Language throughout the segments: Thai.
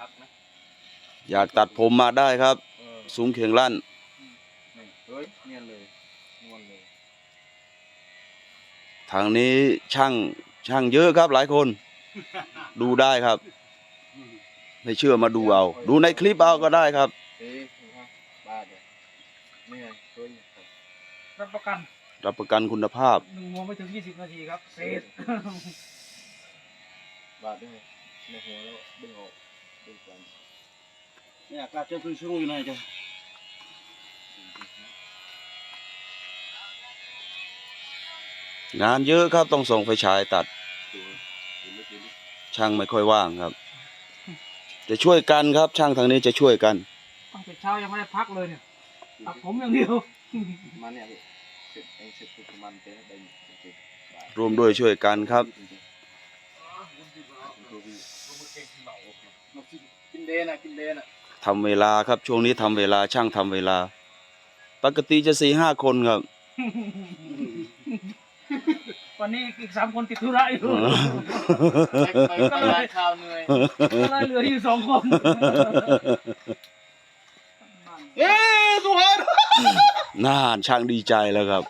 พักนะอยากตัดผมมาได้ครับ เออซุ้มเขียงลั่น นี่เฮ้ยเนียนเลยนวลเลยทางนี้ช่างช่างเยอะครับหลายคน ดูได้ครับ ไม่เชื่อมาดูเอา ดูในคลิปเอาก็ได้ครับ เอ๊ะดูฮะบ้าเดี๋ยวนี่ไงเฮ้ยครับรับประกันรับประกันคุณภาพ หนึ่งโมงไม่ถึงยี่สิบนาทีครับเสร็จบาดด้วยในหัวแล้วดึงออกดึงก่อน เนี่ยกล้าเจอพึ่งชูอยู่ไหนจ้ะงานเยอะครับต้องส่งไฟฉายตัดดูดูลึกดูลึกช่างไม่ค่อยว่างครับ จะช่วยกันครับ ช่างทางนี้จะช่วยกันตั้งแต่เช้ายังไม่ได้พักเลยเนี่ยตัดผมอย่างเดียวมาเนี่ยพี่เสร็จเองเสร็จปุ๊บมันเต้นได้จริงๆบาดร่วมด้วยช่วยกันครับจริงๆดูพี่ กินเดนอะกินเดนอะทำเวลาครับช่วงนี้ทำเวลาช่างทำเวลา ปกติจะสี่ห้าคนครับ วันนี้อีกสามคนติดธุระอยู่ไปไปร้านข้าวเหนื่อยก็เลยเหลืออยู่สองคนเอ๊ะตัวน่านช่างดีใจแล้วครับ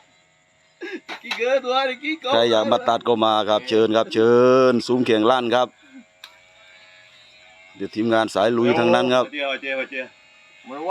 กี่เกอตัวนี่กี่กใครอยากมาตัดก็มาครับ เชิญครับ เชิญ ซุ้มเขียงลั่นครับ เดี๋ยวทีมงานสายลุยทั้งนั้นครับเจียวเจ๊เจียว